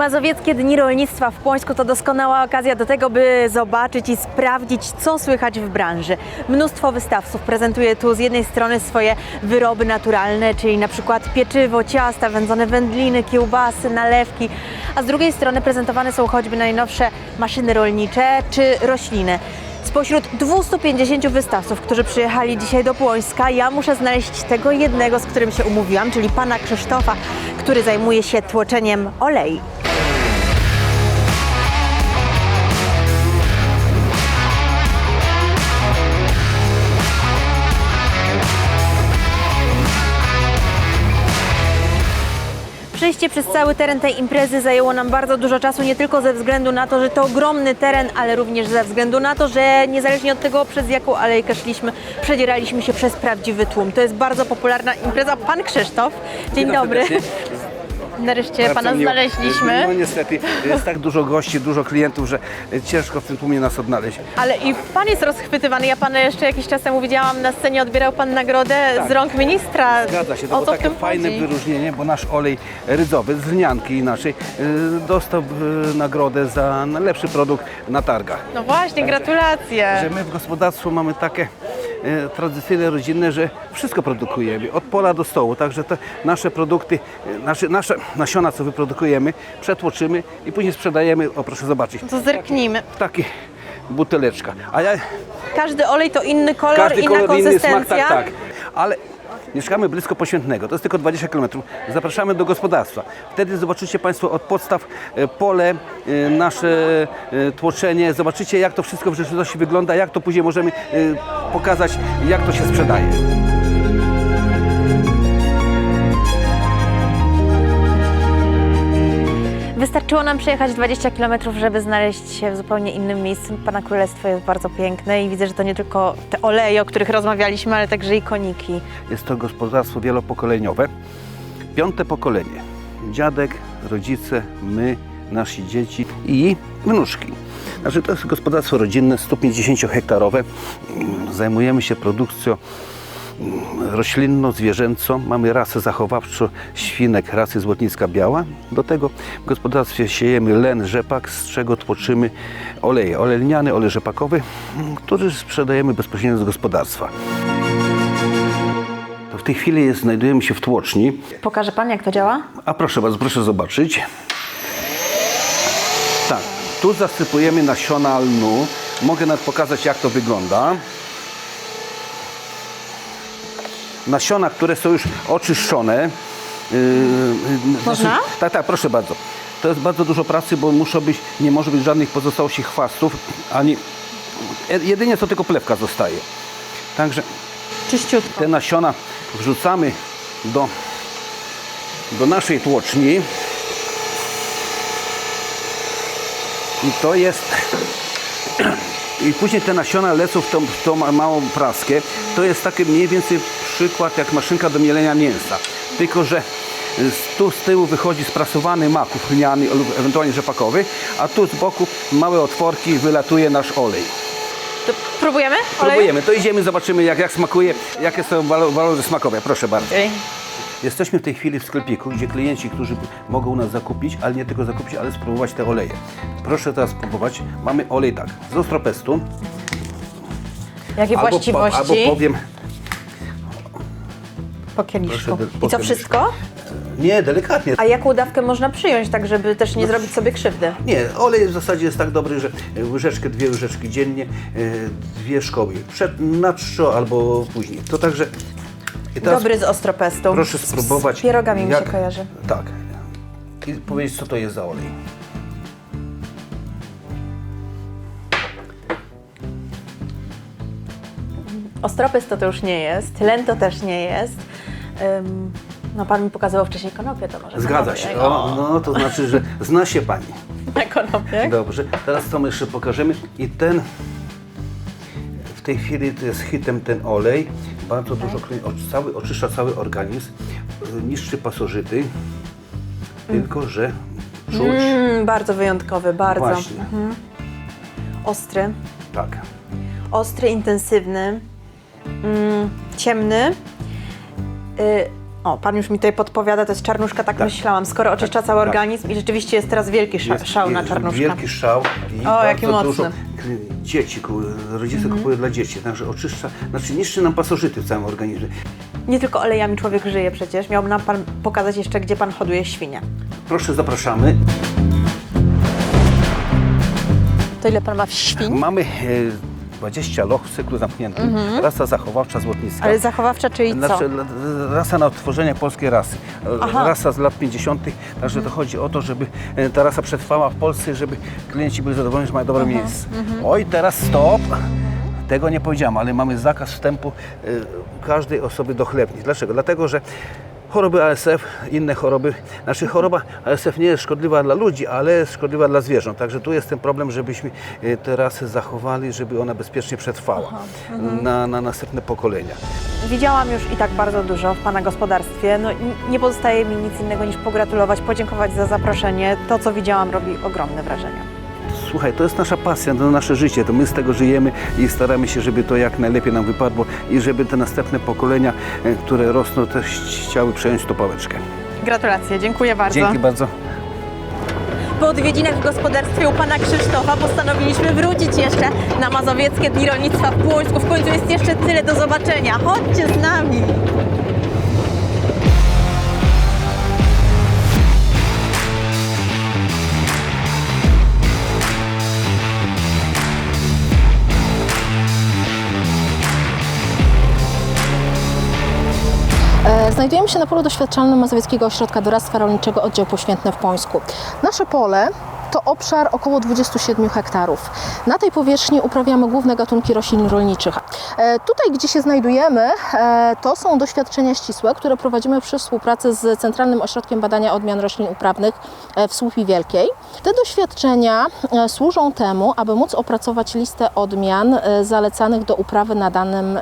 Mazowieckie Dni Rolnictwa w Płońsku to doskonała okazja do tego, by zobaczyć i sprawdzić, co słychać w branży. Mnóstwo wystawców prezentuje tu z jednej strony swoje wyroby naturalne, czyli na przykład pieczywo, ciasta, wędzone wędliny, kiełbasy, nalewki, a z drugiej strony prezentowane są choćby najnowsze maszyny rolnicze czy rośliny. Spośród 250 wystawców, którzy przyjechali dzisiaj do Płońska, ja muszę znaleźć tego jednego, z którym się umówiłam, czyli pana Krzysztofa, który zajmuje się tłoczeniem olei. Przejście przez cały teren tej imprezy zajęło nam bardzo dużo czasu, nie tylko ze względu na to, że to ogromny teren, ale również ze względu na to, że niezależnie od tego, przez jaką alejkę szliśmy, przedzieraliśmy się przez prawdziwy tłum. To jest bardzo popularna impreza. Pan Krzysztof, dzień Witam dobry. serdecznie. Nareszcie pana miło. znaleźliśmy. No niestety, jest tak dużo gości, dużo klientów, że ciężko w tym tłumie nas odnaleźć. Ale i pan jest rozchwytywany. Ja pana jeszcze jakiś czas temu widziałam na scenie, odbierał pan nagrodę z rąk ministra. Tak. Zgadza się, to o było takie fajne chodzi? wyróżnienie, bo nasz olej rydzowy z lnianki inaczej y, dostał y, nagrodę za najlepszy produkt na targach. No właśnie, gratulacje. Że my w gospodarstwu mamy takie tradycyjne, rodzinne, że wszystko produkujemy, od pola do stołu. Także te nasze produkty, e, nasze, nasze nasiona, co wyprodukujemy, przetłoczymy i później sprzedajemy, o proszę zobaczyć, To zerknijmy. taki buteleczka. A ja, Każdy olej to inny kolor, każdy inna kolor, inny smak, konsystencja. tak, tak. Ale mieszkamy blisko Poświętnego, to jest tylko 20 km. Zapraszamy do gospodarstwa. Wtedy zobaczycie Państwo od podstaw e, pole, e, nasze e, tłoczenie. Zobaczycie, jak to wszystko w rzeczywistości wygląda, jak to później możemy pokazać, jak to się sprzedaje. Wystarczyło nam przejechać 20 km, żeby znaleźć się w zupełnie innym miejscu. Pana Królestwo jest bardzo piękne i widzę, że to nie tylko te oleje, o których rozmawialiśmy, ale także i koniki. Jest to gospodarstwo wielopokoleniowe. Piąte pokolenie. Dziadek, rodzice, my, nasi dzieci i wnuczki. Znaczy to jest gospodarstwo rodzinne, 150-hektarowe. Mm, Zajmujemy się produkcją roślinno-zwierzęcą. Mamy rasę zachowawczą świnek rasy złotnicka biała. Do tego w gospodarstwie siejemy len, rzepak, z czego tłoczymy oleje. Olej lniany, olej rzepakowy, który sprzedajemy bezpośrednio z gospodarstwa. W tej chwili jest, znajdujemy się w tłoczni. Pokaże pan, jak to działa? A proszę bardzo, proszę zobaczyć. Tak, tu zasypujemy nasiona lnu. Mogę nawet pokazać, jak to wygląda. Nasiona, które są już oczyszczone. Yy, yy, Można? tak, tak, proszę bardzo. To jest bardzo dużo pracy, bo muszą być, nie może być żadnych pozostałości chwastów, ani jedynie co tylko plewka zostaje. Także Czyściutko. te nasiona wrzucamy do, do naszej tłoczni. I to jest. I później te nasiona lecą w tą, w tą ma- małą praskę. To jest taki mniej więcej przykład jak maszynka do mielenia mięsa. Tylko, że tu z tyłu wychodzi sprasowany maków lniany lub ewentualnie rzepakowy, a tu z boku małe otworki wylatuje nasz olej. To próbujemy? Oleju? Próbujemy, to idziemy, zobaczymy jak, jak smakuje, jakie są walo- walory smakowe. Proszę bardzo. Jesteśmy w tej chwili w sklepiku, gdzie klienci, którzy mogą u nas zakupić, ale nie tylko zakupić, ale spróbować te oleje. Proszę teraz spróbować. Mamy olej tak, z ostropestu. Jakie Albo, właściwości albo powiem, po kieliszku? Proszę, de- po I co, kieliszku. wszystko? nie, delikatnie. A jaką dawkę można przyjąć, tak żeby też nie zrobić sobie krzywdy? Nie, olej w zasadzie jest tak dobry, że łyżeczkę, dwie łyżeczki dziennie, e, dwie szkoły. Przed, na czczo albo później. To także... Teraz Dobry z ostropestu. proszę spróbować. Z pierogami mi jak- się kojarzy. Tak. I powiedzieć, co to jest za olej. Ostropest to, to już nie jest, len to też nie jest. Ym, no pan mi pokazywał wcześniej konopię, to może Zgadza się. O, no to znaczy, że zna się pani. Na konopię? Dobrze. Teraz co my jeszcze pokażemy? I ten w tej chwili to jest hitem ten olej. Bardzo dużo cały, oczyszcza cały organizm, y, niszczy pasożyty. Tylko, że czuć Mm, bardzo wyjątkowy, bardzo. właśnie. Ostry, Tak. ostry, intensywny, mm, ciemny. Y, O, pan już mi tutaj podpowiada, to jest czarnuszka, tak, Tak. myślałam, skoro oczyszcza Tak, cały tak. organizm i rzeczywiście jest teraz wielki sza, Jest- szał na jest czarnuszka. Wielki szał i O, jaki mocny. dużo dzieci, rodzice kupują dla dzieci, także oczyszcza, znaczy niszczy nam pasożyty w całym organizmie. Nie tylko olejami człowiek żyje przecież. Miałby nam pan pokazać jeszcze, gdzie pan hoduje świnie. Proszę, zapraszamy. To ile pan ma w świń? Mamy e, 20 loch w cyklu zamkniętym. Rasa zachowawcza złotnicka. Mhm. Ale zachowawcza, czyli co? Znaczy, la- rasa na odtworzenie polskiej rasy. E, Aha. Rasa z lat 50., także to chodzi o to, żeby e, ta rasa przetrwała w Polsce, żeby klienci byli zadowoleni, że mają dobre miejsce. Mhm. Oj, teraz stop! Tego nie powiedziałem, ale mamy zakaz wstępu e, każdej osoby do chlewni. Dlaczego? Dlatego, że choroby ASF, inne choroby, znaczy choroba ASF nie jest szkodliwa dla ludzi, ale jest szkodliwa dla zwierząt. Także tu jest ten problem, żebyśmy e, te rasy zachowali, żeby ona bezpiecznie przetrwała Mhm. na, na następne pokolenia. Widziałam już i tak bardzo dużo w Pana gospodarstwie. No, nie pozostaje mi nic innego niż pogratulować, podziękować za zaproszenie. To, co widziałam, robi ogromne wrażenie. Słuchaj, to jest nasza pasja, to nasze życie, to my z tego żyjemy i staramy się, żeby to jak najlepiej nam wypadło i żeby te następne pokolenia, e, które rosną, też chciały przejąć tą pałeczkę. Gratulacje, dziękuję bardzo. Dzięki bardzo. Po odwiedzinach w gospodarstwie u Pana Krzysztofa postanowiliśmy wrócić jeszcze na Mazowieckie Dni Rolnictwa w Płońsku. W końcu jest jeszcze tyle do zobaczenia. Chodźcie z nami! Znajdujemy się na polu doświadczalnym Mazowieckiego Ośrodka Doradztwa Rolniczego Oddział Poświętny w Pońsku. Nasze pole to obszar około 27 hektarów. Na tej powierzchni uprawiamy główne gatunki roślin rolniczych. E, Tutaj, gdzie się znajdujemy, e, to są doświadczenia ścisłe, które prowadzimy przy współpracy z Centralnym Ośrodkiem Badania Odmian Roślin Uprawnych e, w Słupii Wielkiej. Te doświadczenia służą temu, aby móc opracować listę odmian zalecanych do uprawy na danym,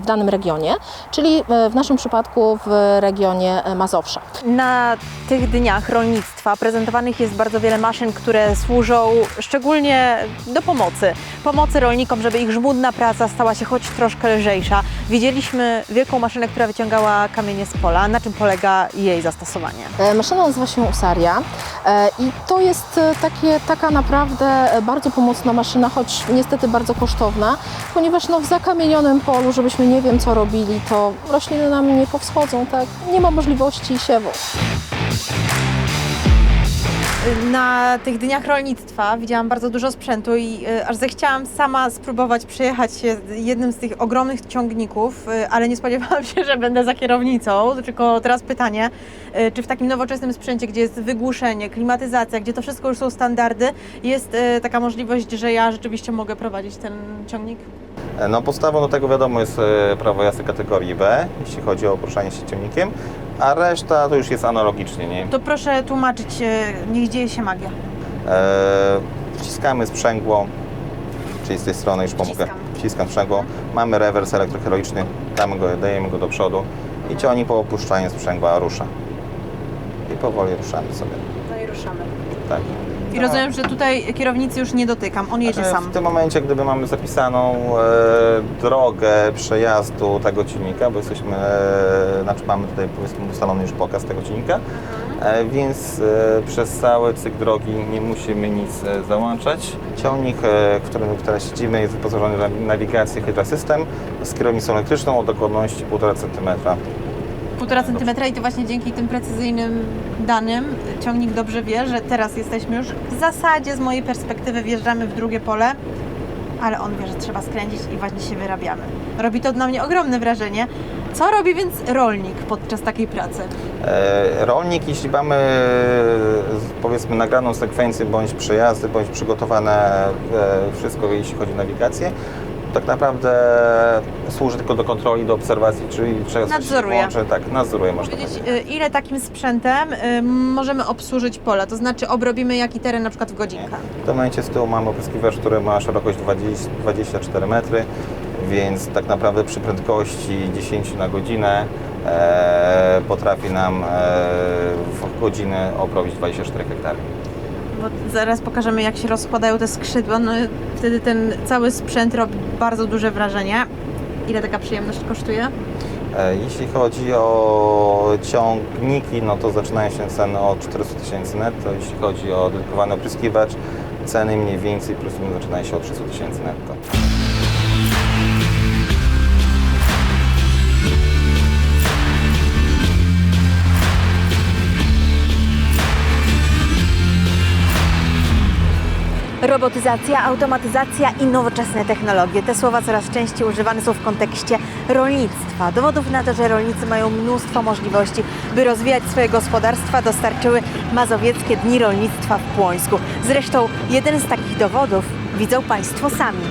w danym regionie, czyli w naszym przypadku w regionie Mazowsza. Na tych dniach rolnictwa prezentowanych jest bardzo wiele maszyn, które służą szczególnie do pomocy. Pomocy rolnikom, żeby ich żmudna praca stała się choć troszkę lżejsza. Widzieliśmy wielką maszynę, która wyciągała kamienie z pola. Na czym polega jej zastosowanie? E, Maszyna nazywa się Usaria e, i to jest e, takie, taka naprawdę bardzo pomocna maszyna, choć niestety bardzo kosztowna, ponieważ no, w zakamienionym polu, żebyśmy nie wiem co robili, to rośliny nam nie powschodzą, tak? Nie ma możliwości siewu. Na tych dniach rolnictwa widziałam bardzo dużo sprzętu i y, aż zechciałam sama spróbować przejechać się jednym z tych ogromnych ciągników, y, ale nie spodziewałam się, że będę za kierownicą. Tylko teraz pytanie, y, czy w takim nowoczesnym sprzęcie, gdzie jest wygłuszenie, klimatyzacja, gdzie to wszystko już są standardy, jest taka możliwość, że ja rzeczywiście mogę prowadzić ten ciągnik? No podstawą do tego wiadomo jest e, prawo jazdy kategorii B, jeśli chodzi o poruszanie się ciągnikiem, a reszta to już jest analogicznie, nie? To proszę tłumaczyć, y, niech dzieje się magia. E, wciskamy sprzęgło, czyli z tej strony już pomogę. Wciskam. Wciskam sprzęgło, mamy rewers elektrohydrauliczny, damy go, dajemy go do przodu i ciągnik po opuszczaniu sprzęgła rusza. I powoli ruszamy sobie. No i ruszamy. Tak. I rozumiem, że tutaj kierownicy już nie dotykam, on jedzie Znaczy, sam. W tym momencie, gdyby mamy zapisaną e, drogę przejazdu tego silnika, bo jesteśmy, e, znaczy mamy tutaj powiedzmy ustalony już pokaz tego silnika, e, więc e, przez cały cykl drogi nie musimy nic e, załączać. Ciągnik, e, w którym teraz siedzimy, jest wyposażony w nawigację Hydra System z kierownicą elektryczną o dokładności 1,5 cm. Półtora centymetra i to właśnie dzięki tym precyzyjnym danym ciągnik dobrze wie, że teraz jesteśmy już w zasadzie z mojej perspektywy wjeżdżamy w drugie pole, ale on wie, że trzeba skręcić i właśnie się wyrabiamy. Robi to na mnie ogromne wrażenie. Co robi więc rolnik podczas takiej pracy? E, Rolnik, jeśli mamy e, powiedzmy nagraną sekwencję bądź przejazdy, bądź przygotowane e, wszystko, jeśli chodzi o nawigację, tak naprawdę służy tylko do kontroli, do obserwacji, czyli trzeba coś Nadzoruje. włączy, tak, nadzoruje można Powiedzieć, powiedzieć. y, ile takim sprzętem y, możemy obsłużyć pola, to znaczy obrobimy jaki teren na przykład w godzinkę. W tym momencie z tyłu mamy opryskiwacz, który ma szerokość 20, 24 metry, więc tak naprawdę przy prędkości 10 na godzinę e, potrafi nam e, w godzinę obrobić 24 hektary. Bo zaraz pokażemy, jak się rozkładają te skrzydła. No, wtedy ten cały sprzęt robi bardzo duże wrażenie. Ile taka przyjemność kosztuje? E, Jeśli chodzi o ciągniki, no to zaczynają się ceny od 400 tysięcy netto. Jeśli chodzi o dedykowany opryskiwacz, ceny mniej więcej plus minus zaczynają się od 300 tysięcy netto. Robotyzacja, automatyzacja i nowoczesne technologie. Te słowa coraz częściej używane są w kontekście rolnictwa. Dowodów na to, że rolnicy mają mnóstwo możliwości, by rozwijać swoje gospodarstwa, dostarczyły Mazowieckie Dni Rolnictwa w Płońsku. Zresztą jeden z takich dowodów widzą Państwo sami.